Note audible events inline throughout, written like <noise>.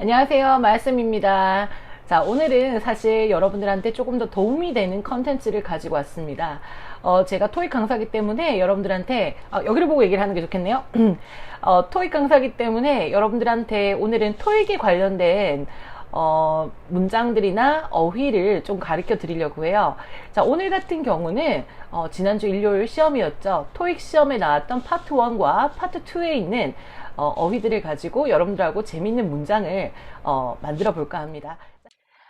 안녕하세요. 말씀입니다. 자, 오늘은 사실 여러분들한테 조금 더 도움이 되는 컨텐츠를 가지고 왔습니다. 어, 제가 토익 강사기 때문에 여러분들한테, 어, 여기를 보고 얘기를 하는 게 좋겠네요. <clears throat> 어, 토익 강사기 때문에 여러분들한테 오늘은 토익에 관련된 어, 문장들이나 어휘를 좀 가르쳐 드리려고 해요. 자, 오늘 같은 경우는 어, 지난주 일요일 시험이었죠. 토익 시험에 나왔던 파트 1과 파트 2에 있는 어, 휘들을 가지고 여러분들하고 재밌는 문장을 어, 만들어 볼까 합니다.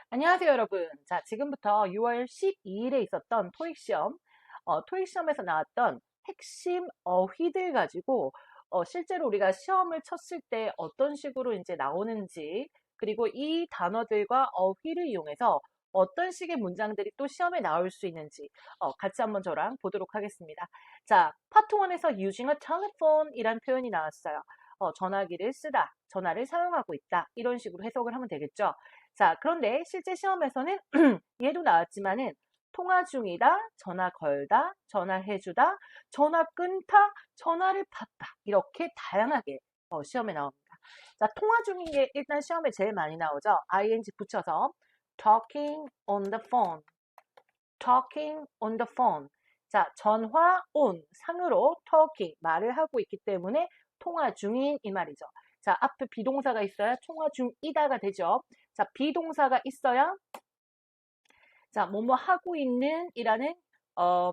안녕하세요, 여러분. 자, 지금부터 6월 12일에 있었던 토익 시험, 어, 토익 시험에서 나왔던 핵심 어휘들 가지고 어, 실제로 우리가 시험을 쳤을 때 어떤 식으로 이제 나오는지 그리고 이 단어들과 어휘를 이용해서 어떤 식의 문장들이 또 시험에 나올 수 있는지 어, 같이 한번 저랑 보도록 하겠습니다. 자, 파트 1에서 using a telephone 이란 표현이 나왔어요. 어, 전화기를 쓰다, 전화를 사용하고 있다 이런 식으로 해석을 하면 되겠죠. 자, 그런데 실제 시험에서는 <clears throat> 얘도 나왔지만은 통화 중이다, 전화 걸다, 전화해주다, 전화 끊다, 전화를 받다 이렇게 다양하게 어, 시험에 나옵니다. 자, 통화 중인 게 일단 시험에 제일 많이 나오죠. ing 붙여서 talking on the phone, talking on the phone. 자, 전화 on 상으로 talking 말을 하고 있기 때문에 통화 중인 이 말이죠. 자, 앞에 비동사가 있어야 통화 중이다가 되죠. 자, 비동사가 있어야 자, 뭐뭐 하고 있는 이라는 어,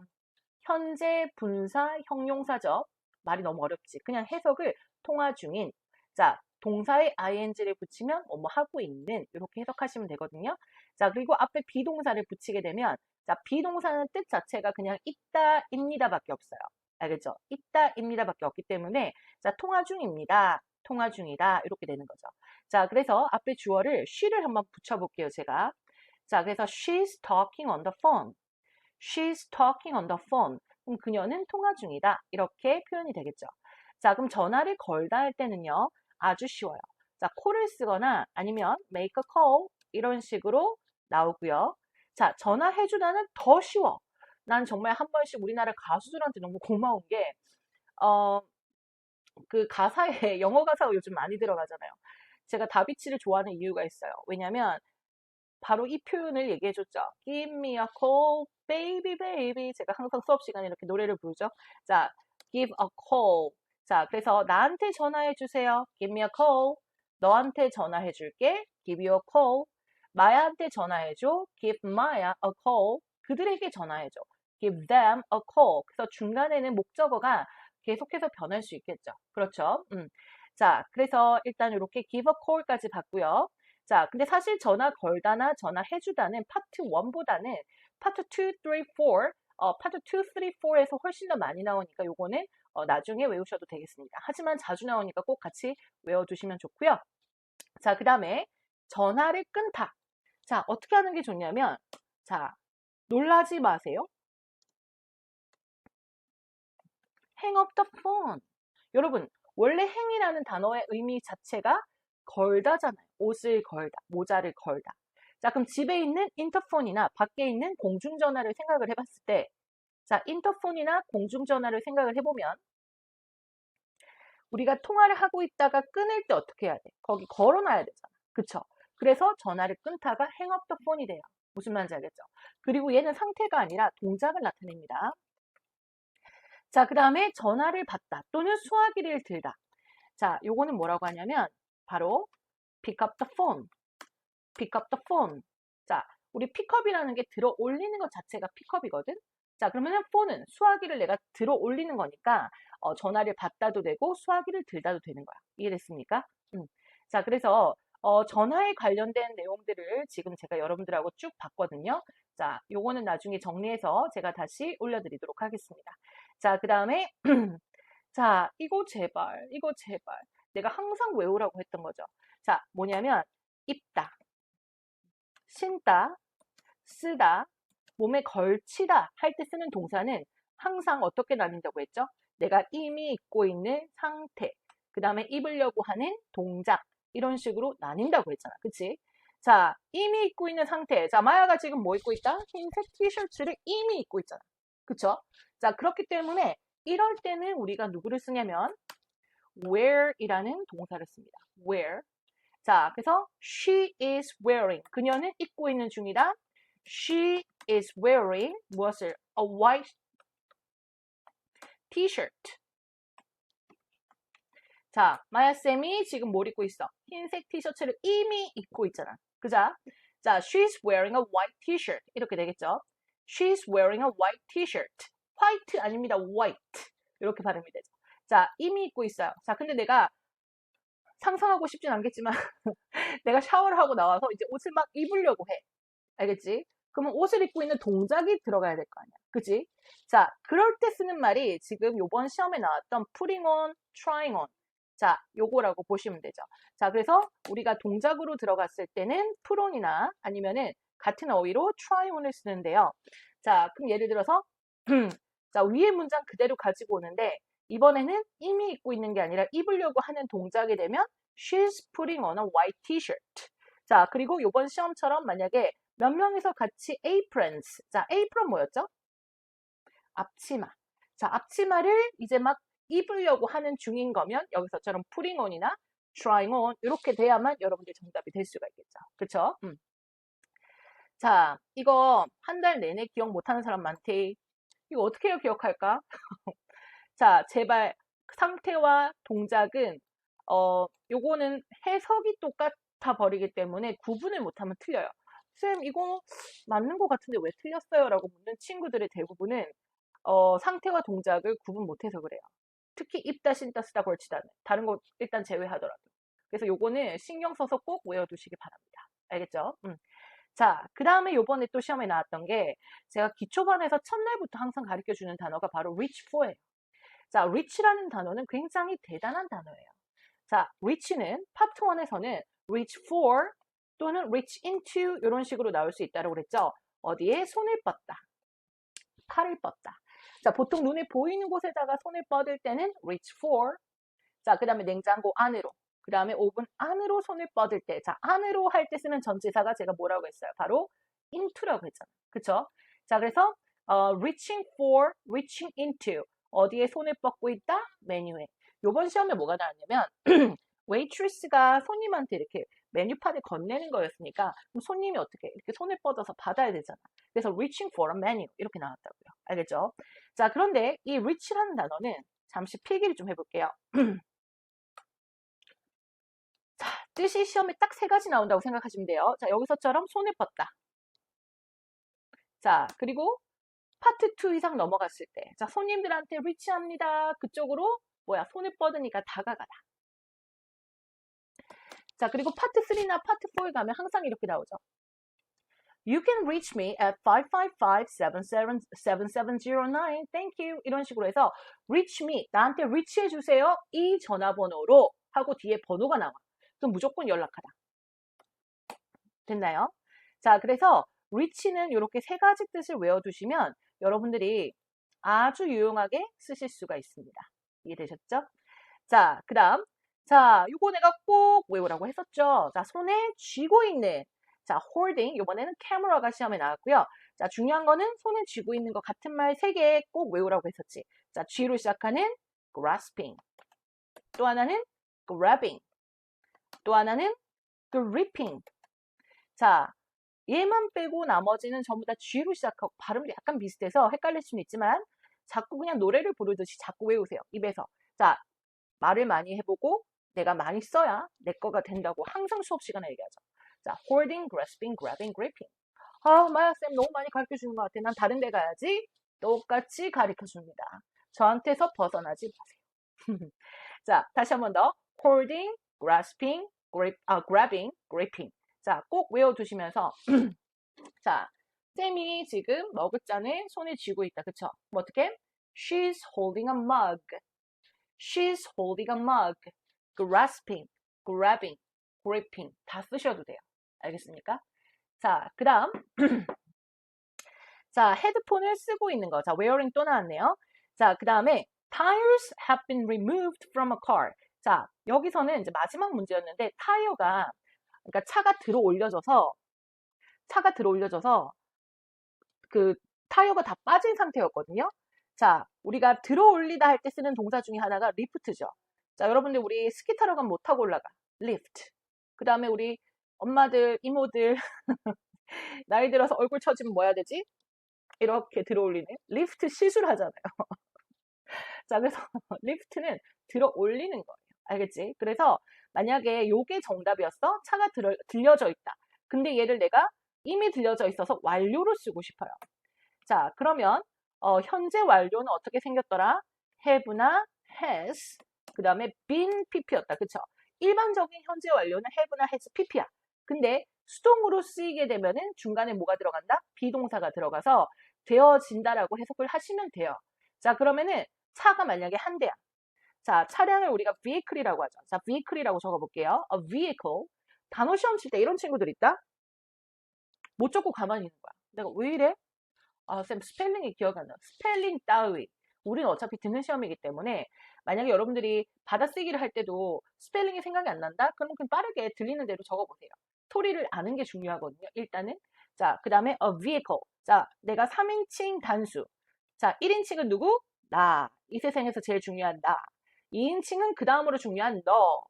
현재 분사 형용사죠. 말이 너무 어렵지. 그냥 해석을 통화 중인. 자, 동사에 ing를 붙이면 뭐뭐 하고 있는 이렇게 해석하시면 되거든요. 자, 그리고 앞에 비동사를 붙이게 되면 자, 비동사는 뜻 자체가 그냥 있다, 입니다밖에 없어요. 알겠죠? 있다, 입니다 밖에 없기 때문에 자, 통화 중입니다. 통화 중이다. 이렇게 되는 거죠. 자, 그래서 앞에 주어를 she를 한번 붙여볼게요, 제가. 자, 그래서 she's talking on the phone. she's talking on the phone. 그럼 그녀는 통화 중이다. 이렇게 표현이 되겠죠. 자, 그럼 전화를 걸다 할 때는요. 아주 쉬워요. 자, 콜을 쓰거나 아니면 make a call 이런 식으로 나오고요. 자, 전화해주다는 더 쉬워. 난 정말 한 번씩 우리나라 가수들한테 너무 고마운 게, 어, 그 가사에, <laughs> 영어 가사가 요즘 많이 들어가잖아요. 제가 다비치를 좋아하는 이유가 있어요. 왜냐면, 바로 이 표현을 얘기해줬죠. Give me a call, baby, baby. 제가 항상 수업 시간에 이렇게 노래를 부르죠. 자, give a call. 자, 그래서 나한테 전화해 주세요. Give me a call. 너한테 전화해 줄게. Give you a call. 마야한테 전화해 줘. Give Maya a call. 그들에게 전화해 줘. Give them a call. 그래서 중간에는 목적어가 계속해서 변할 수 있겠죠. 그렇죠? 음. 자, 그래서 일단 이렇게 give a call까지 봤고요. 자, 근데 사실 전화 걸다나 전화 해주다는 파트 1보다는 파트 2, 3, 4, 어, 파트 2, 3, 4에서 훨씬 더 많이 나오니까 요거는 어, 나중에 외우셔도 되겠습니다. 하지만 자주 나오니까 꼭 같이 외워두시면 좋고요. 자, 그 다음에 전화를 끊다. 자, 어떻게 하는 게 좋냐면 자, 놀라지 마세요. Hang up the phone. 여러분, 원래 행이라는 단어의 의미 자체가 걸다잖아요. 옷을 걸다, 모자를 걸다. 자, 그럼 집에 있는 인터폰이나 밖에 있는 공중전화를 생각을 해봤을 때, 자, 인터폰이나 공중전화를 생각을 해보면, 우리가 통화를 하고 있다가 끊을 때 어떻게 해야 돼? 거기 걸어놔야 되잖아. 그쵸? 그래서 전화를 끊다가 phone이 돼요. 무슨 말인지 알겠죠? 그리고 얘는 상태가 아니라 동작을 나타냅니다. 자, 그 다음에 전화를 받다 또는 수화기를 들다. 자, 요거는 뭐라고 하냐면 바로 pick up the phone. pick up the phone. 자, 우리 픽업이라는 게 들어 올리는 것 자체가 픽업이거든. 자, 그러면 폰은 수화기를 내가 들어 올리는 거니까 어, 전화를 받다도 되고 수화기를 들다도 되는 거야. 이해됐습니까? 음. 자, 그래서 어, 전화에 관련된 내용들을 지금 제가 여러분들하고 쭉 봤거든요. 자, 요거는 나중에 정리해서 제가 다시 올려드리도록 하겠습니다. 자, 그 다음에 <clears throat> 자, 이거 제발, 이거 제발. 내가 항상 외우라고 했던 거죠. 자, 뭐냐면 입다, 신다, 쓰다, 몸에 걸치다 할 때 쓰는 동사는 항상 어떻게 나뉜다고 했죠? 내가 이미 입고 있는 상태, 그 다음에 입으려고 하는 동작 이런 식으로 나뉜다고 했잖아. 그치? 자, 이미 입고 있는 상태. 자, 마야가 지금 뭐 입고 있다? 흰색 티셔츠를 이미 입고 있잖아. 그쵸? 자, 그렇기 때문에 이럴 때는 우리가 누구를 쓰냐면 wear이라는 동사를 씁니다. wear. 자, 그래서 she is wearing. 그녀는 입고 있는 중이다. She is wearing 무엇을? A white t-shirt. 자, 마야쌤이 지금 뭘 입고 있어? 흰색 티셔츠를 이미 입고 있잖아. 그자? 자, she's wearing a white t-shirt. 이렇게 되겠죠? She's wearing a white t-shirt. white 아닙니다. white. 이렇게 발음이 되죠. 자, 이미 입고 있어요. 자, 근데 내가 상상하고 싶진 않겠지만 <laughs> 내가 샤워를 하고 나와서 이제 옷을 막 입으려고 해. 알겠지? 그러면 옷을 입고 있는 동작이 들어가야 될 거 아니야. 그치? 자, 그럴 때 쓰는 말이 지금 요번 시험에 나왔던 putting on, trying on. 자, 요거라고 보시면 되죠. 자, 그래서 우리가 동작으로 들어갔을 때는 put on이나 아니면은 같은 어휘로 try on을 쓰는데요. 자, 그럼 예를 들어서 <clears throat> 자, 위에 문장 그대로 가지고 오는데 이번에는 이미 입고 있는 게 아니라 입으려고 하는 동작이 되면 she's putting on a white t-shirt. 자, 그리고 요번 시험처럼 만약에 몇 명이서 같이 aprons. 자, apron 뭐였죠? 앞치마. 자, 앞치마를 이제 막 입으려고 하는 중인 거면 여기서처럼 putting on이나 trying on 이렇게 돼야만 여러분들 정답이 될 수가 있겠죠. 그쵸? 음. 자, 이거 한 달 내내 기억 못하는 사람 많대. 이거 어떻게 기억할까? <laughs> 자, 제발 상태와 동작은 어, 요거는 해석이 똑같아 버리기 때문에 구분을 못하면 틀려요. 쌤, 이거 맞는 것 같은데 왜 틀렸어요? 라고 묻는 친구들의 대부분은 어, 상태와 동작을 구분 못해서 그래요. 특히 입다, 신다, 쓰다, 걸치다. 다른 거 일단 제외하더라도. 그래서 요거는 신경 써서 꼭 외워두시기 바랍니다. 알겠죠? 음. 자, 그 다음에 요번에 또 시험에 나왔던 게 제가 기초반에서 첫날부터 항상 가르쳐 주는 단어가 바로 reach for예요. 자, reach라는 단어는 굉장히 대단한 단어예요. 자, reach는 파트 1에서는 reach for 또는 reach into 이런 식으로 나올 수 있다고 그랬죠. 어디에 손을 뻗다. 칼을 뻗다. 자, 보통 눈에 보이는 곳에다가 손을 뻗을 때는 reach for. 자, 그 다음에 냉장고 안으로. 그 다음에 오븐 안으로 손을 뻗을 때. 자, 안으로 할 때 쓰는 전치사가 제가 뭐라고 했어요? 바로 into라고 했잖아요. 그쵸? 자, 그래서 어, reaching for, reaching into. 어디에 손을 뻗고 있다? 메뉴에. 요번 시험에 뭐가 나왔냐면 <clears throat> 웨이트리스가 손님한테 이렇게 메뉴판을 건네는 거였으니까 손님이 어떻게 이렇게 손을 뻗어서 받아야 되잖아. 그래서 reaching for a menu 이렇게 나왔다고요. 알겠죠? 자, 그런데 이 reach라는 단어는 잠시 필기를 좀 해볼게요. <clears throat> 자, 뜻이 시험에 딱 세 가지 나온다고 생각하시면 돼요. 자, 여기서처럼 손을 뻗다. 자, 그리고 파트 2 이상 넘어갔을 때, 자, 손님들한테 리치합니다. 그쪽으로 뭐야, 손을 뻗으니까 다가가다. 자, 그리고 파트 3나 파트 4에 가면 항상 이렇게 나오죠. You can reach me at 555-7709. Thank you. 이런 식으로 해서 reach me, 나한테 reach 해주세요. 이 전화번호로 하고 뒤에 번호가 나와. 그럼 무조건 연락하다. 됐나요? 자, 그래서 reach는 이렇게 세 가지 뜻을 외워두시면 여러분들이 아주 유용하게 쓰실 수가 있습니다. 이해되셨죠? 자, 그 다음. 자, 이거 내가 꼭 외우라고 했었죠. 자, 손에 쥐고 있는 자, holding 이번에는 camera가 시험에 나왔고요. 자, 중요한 거는 손에 쥐고 있는 거 같은 말 세 개 꼭 외우라고 했었지. 자, 쥐로 시작하는 grasping. 또 하나는 grabbing. 또 하나는 gripping. 자, 얘만 빼고 나머지는 전부 다 쥐로 시작하고 발음이 약간 비슷해서 헷갈릴 수는 있지만 자꾸 그냥 노래를 부르듯이 자꾸 외우세요. 입에서. 자, 말을 많이 해보고 내가 많이 써야 내 거가 된다고 항상 수업 시간에 얘기하죠. 자, holding, grasping, grabbing, gripping. 아, 마야쌤 너무 많이 가르쳐 주는 것 같아. 난 다른 데 가야지. 똑같이 가르쳐 줍니다. 저한테서 벗어나지 마세요. <laughs> 자, 다시 한 번 더. holding, grasping, grip, 아, grabbing, gripping. 자, 꼭 외워두시면서 자, 쌤이 지금 머그잔을 손에 쥐고 있다. 그쵸? 뭐 어떻게? She's holding a mug. She's holding a mug. grasping, grabbing, gripping 다 쓰셔도 돼요. 알겠습니까? 자, 그 다음 자, 헤드폰을 쓰고 있는 거. 자, wearing 또 나왔네요. 자, 그 다음에 tires have been removed from a car. 자, 여기서는 이제 마지막 문제였는데 타이어가 그러니까 차가 들어 올려져서 차가 들어 올려져서 그 타이어가 다 빠진 상태였거든요. 자, 우리가 들어 올리다 할 때 쓰는 동사 중에 하나가 리프트죠. 자, 여러분들 우리 스키 타러 가면 못 타고 올라가. 리프트. 그 다음에 우리 엄마들, 이모들, <laughs> 나이 들어서 얼굴 처지면 뭐 해야 되지? 이렇게 들어 올리는 리프트 시술 하잖아요. <laughs> 자, 그래서 <laughs> 리프트는 들어 올리는 거예요. 알겠지? 그래서 만약에 요게 정답이었어? 차가 들어, 들려져 있다. 근데 얘를 내가 이미 들려져 있어서 완료로 쓰고 싶어요. 자, 그러면 어, 현재 완료는 어떻게 생겼더라? have나 has, 그 다음에 been pp였다. 그쵸? 일반적인 현재 완료는 have나 has, pp야. 근데 수동으로 쓰이게 되면은 중간에 뭐가 들어간다? 비동사가 들어가서 되어진다라고 해석을 하시면 돼요. 자, 그러면은 차가 만약에 한 대야. 자, 차량을 우리가 vehicle이라고 하죠. 자, vehicle이라고 적어볼게요. a vehicle. 단어 시험 칠 때 이런 친구들 있다? 못 적고 가만히 있는 거야. 내가 왜 이래? 아, 쌤, 스펠링이 기억 안 나. 스펠링 따위. 우리는 어차피 듣는 시험이기 때문에 만약에 여러분들이 받아쓰기를 할 때도 스펠링이 생각이 안 난다? 그럼 그냥 빠르게 들리는 대로 적어보세요. 소리를 아는 게 중요하거든요. 일단은. 자, 그 다음에 a vehicle. 자, 내가 3인칭 단수. 자, 1인칭은 누구? 나. 이 세상에서 제일 중요한 나. 2인칭은 그 다음으로 중요한 너.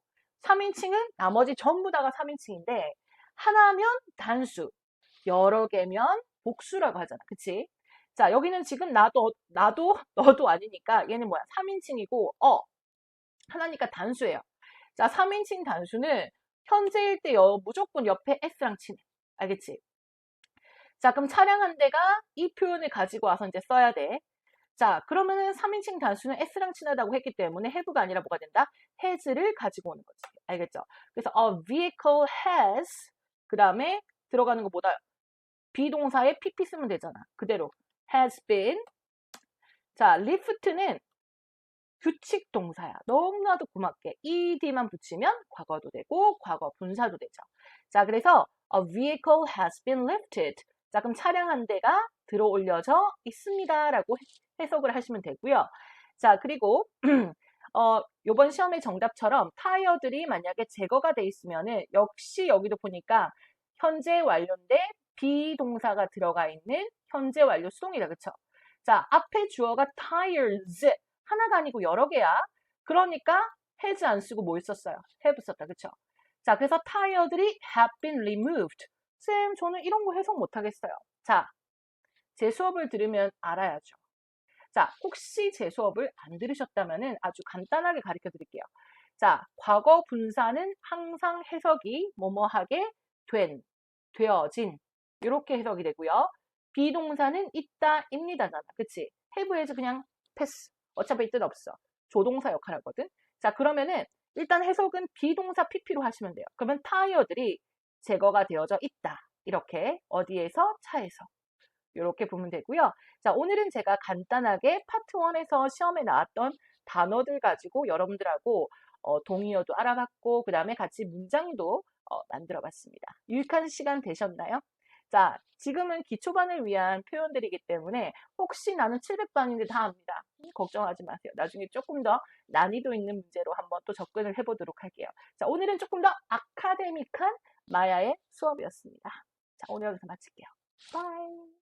3인칭은 나머지 전부 다가 3인칭인데 하나면 단수, 여러 개면 복수라고 하잖아. 그치? 자, 여기는 지금 나도, 나도, 너도 아니니까 얘는 뭐야? 3인칭이고, 어. 하나니까 단수예요. 자, 3인칭 단수는 현재일 때 여, 무조건 옆에 s랑 치네. 알겠지? 자, 그럼 차량 한 대가 이 표현을 가지고 와서 이제 써야 돼. 자, 그러면은 3인칭 단수는 s랑 친하다고 했기 때문에 have가 아니라 뭐가 된다? has를 가지고 오는 거지. 알겠죠? 그래서 a vehicle has 그 다음에 들어가는 거 뭐다? 비동사에 pp 쓰면 되잖아. 그대로 has been 자, lift는 규칙 동사야. 너무나도 고맙게 ed만 붙이면 과거도 되고 과거 분사도 되죠. 자, 그래서 a vehicle has been lifted. 자, 그럼 차량 한 대가 들어 올려져 있습니다. 라고 해석을 하시면 되고요. 자, 그리고 <clears throat> 어, 요번 시험의 정답처럼 타이어들이 만약에 제거가 돼 있으면은 역시 여기도 보니까 현재 완료인데 비동사가 들어가 있는 현재 완료 수동이다. 그쵸? 자, 앞에 주어가 tires 하나가 아니고 여러 개야. 그러니까 has 안 쓰고 뭘 썼어요? have 썼다. 그쵸? 자, 그래서 타이어들이 have been removed. 쌤, 저는 이런 거 해석 못 하겠어요. 자, 제 수업을 들으면 알아야죠. 자, 혹시 제 수업을 안 들으셨다면 아주 간단하게 가르쳐 드릴게요. 자, 과거 분사는 항상 해석이 뭐뭐하게 된, 되어진 이렇게 해석이 되고요. 비동사는 있다, 입니다잖아. 그치? have에서 그냥 패스. 어차피 뜻 없어. 조동사 역할 하거든. 자, 그러면은 일단 해석은 비동사 pp로 하시면 돼요. 그러면 타이어들이 제거가 되어져 있다. 이렇게 어디에서? 차에서. 이렇게 보면 되고요. 자, 오늘은 제가 간단하게 파트 1에서 시험에 나왔던 단어들 가지고 여러분들하고 어, 동의어도 알아봤고 그 다음에 같이 문장도 어, 만들어 봤습니다. 유익한 시간 되셨나요? 자, 지금은 기초반을 위한 표현들이기 때문에 혹시 나는 700반인데 다 압니다. 걱정하지 마세요. 나중에 조금 더 난이도 있는 문제로 한번 또 접근을 해보도록 할게요. 자, 오늘은 조금 더 아카데믹한 마야의 수업이었습니다. 자, 오늘 여기서 마칠게요. 바이.